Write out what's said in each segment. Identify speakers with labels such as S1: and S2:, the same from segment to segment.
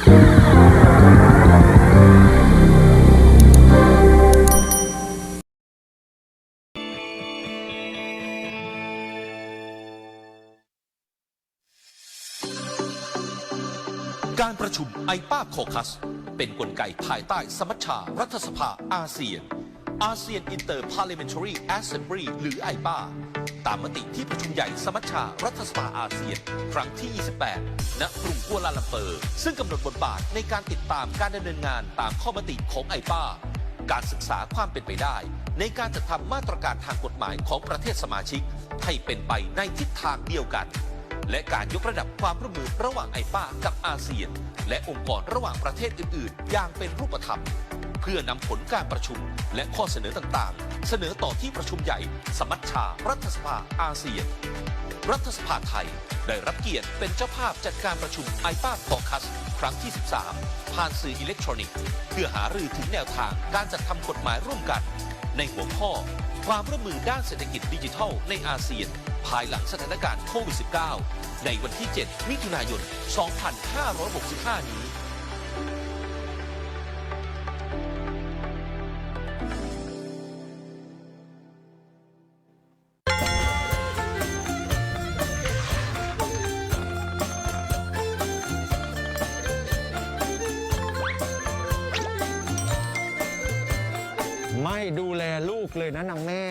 S1: การประชุมไอป้าโคคัส เป็นนกลไกภายใต้สมัชชารัฐสภาอาเซียน อาเซียนอินเตอร์พาร์ a เมนทรีแอสเซมบลีหรือไอป้าตามมติที่ประชุมใหญ่สมัชชารัฐสภาอาเซียน ครั้งที่ 28 ณ กรุงกัวลาลัมเปอร์ ซึ่งกำหนดบทบาทในการติดตามการดำเนินงานตามข้อมติของไอป้าการศึกษาความเป็นไปได้ ในการจัดทำมาตรการทางกฎหมายของประเทศสมาชิก ให้เป็นไปในทิศทางเดียวกัน และการยกระดับความร่วมมือระหว่างไอป้ากับอาเซียน และองค์กรระหว่างประเทศอื่น ๆ อย่างเป็นรูปธรรม พื่อนำผลการประชุมและข้อเสนอต่างๆ เสนอต่อที่ประชุมใหญ่ สมัชชา รัฐสภาอาเซียน รัฐสภาไทย ได้รับเกียรติเป็นเจ้าภาพจัดการประชุมไอป้าคอคัส ครั้งที่ 13 ผ่านสื่ออิเล็กทรอนิกส์ เพื่อหารือถึงแนวทางการจัดทำกฎหมายร่วมกัน ในหัวข้อ ความร่วมมือด้านเศรษฐกิจดิจิทัลในอาเซียน ภายหลังสถานการณ์โควิด -19 ในวันที่ 7 มิถุนายน 2565 นี้
S2: ดูแลลูกเลยนะนางแม่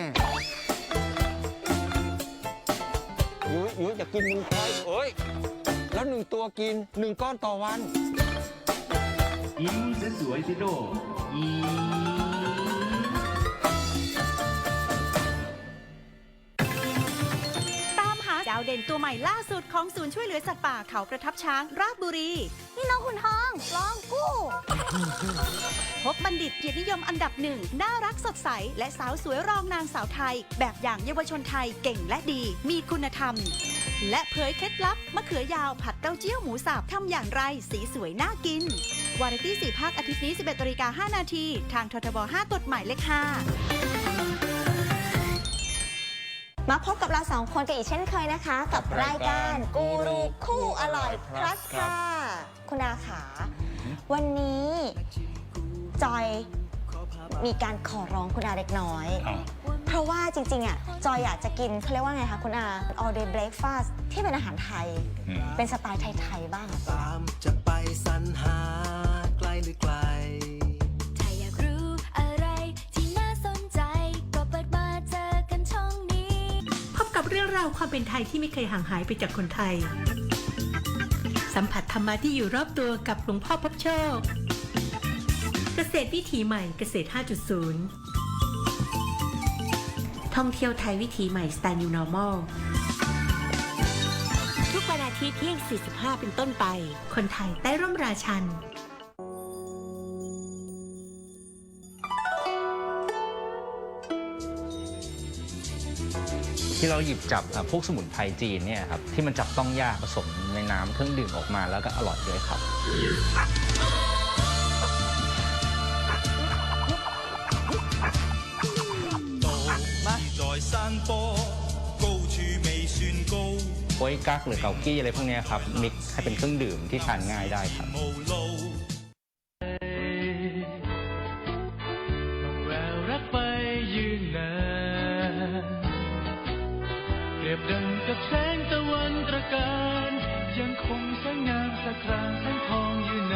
S2: ยุ้ยยุ้ยจะกินมึงควายเอ้ย แล้วหนึ่งตัวกินหนึ่งก้อนต่อวัน
S3: ยิ้มสวยๆสิโลกยิ้ม
S4: ตามหาดาวเด่นตัวใหม่ล่าสุดของศูนย์ช่วยเหลือสัตว์ป่าเขาประทับช้างราชบุรี
S5: นี่น้องขุนทองลองกู้
S4: พบบัณฑิตเกียรตินิยมอันดับหนึ่งน่ารักสดใส และสาวสวยรองนางสาวไทย แบบอย่างเยาวชนไทยเก่งและดี มีคุณธรรม และเผยเคล็ดลับ มะเขือยาวผัดเต้าเจี้ยวหมูสับทำอย่างไรสีสวยน่ากิน วาไรตี้สี่ภาคอาทิตย์นี้ 11นาฬิกา5นาที ทางททบ 5กฎหมายเลข5
S5: มาพบกับเราสองคนกันอีกเช่นเคยนะคะ กับรายการกูรูคู่อร่อย plus ค่ะ คุณอาขา วันนี้ จอยมีการขอร้องคุณอาเล็กน้อยเพราะว่าจริงๆอะจอยอยากจะกินเขาเรียกว่าไงคะคุณอา all day breakfast ที่เป็นอาหารไทยเป็นสไตล์ไทยๆบ้างอะ
S6: ตามจะไปสรรหาไกลหรือไกล
S7: ถ้าอยากรู้อะไรที่น่าสนใจ ก็เปิดมาเจอกันช่องนี้
S8: พบกับเรื่องราวความเป็นไทยที่ไม่เคยห่างหายไปจากคนไทย สัมผัสธรรมะที่อยู่รอบตัวกับหลวงพ่อพบโชค เกษตรวิถีใหม่เกษตร 5.0 ท่องเที่ยวไทยวิถีใหม่สไตล์ New Normal ทุกวันอาทิตย์เที่ยง 45 เป็นต้นไป คนไทยใต้ร่มราชัน
S9: ที่เราหยิบจับพวกสมุนไพรจีนเนี่ยครับที่มันจับต้องยากผสมในน้ำเครื่องดื่มออกมาแล้วก็อร่อยด้วยครับ วยกักหรือเกากี้อะไรพวกนี้ครับมิกให้เป็นเครื่องดื่มที่ทานง่ายได้ครับเ
S10: ปรีบดังกับแสงตะวันตระการยังคงสง่างสะกรางแสงทองยืน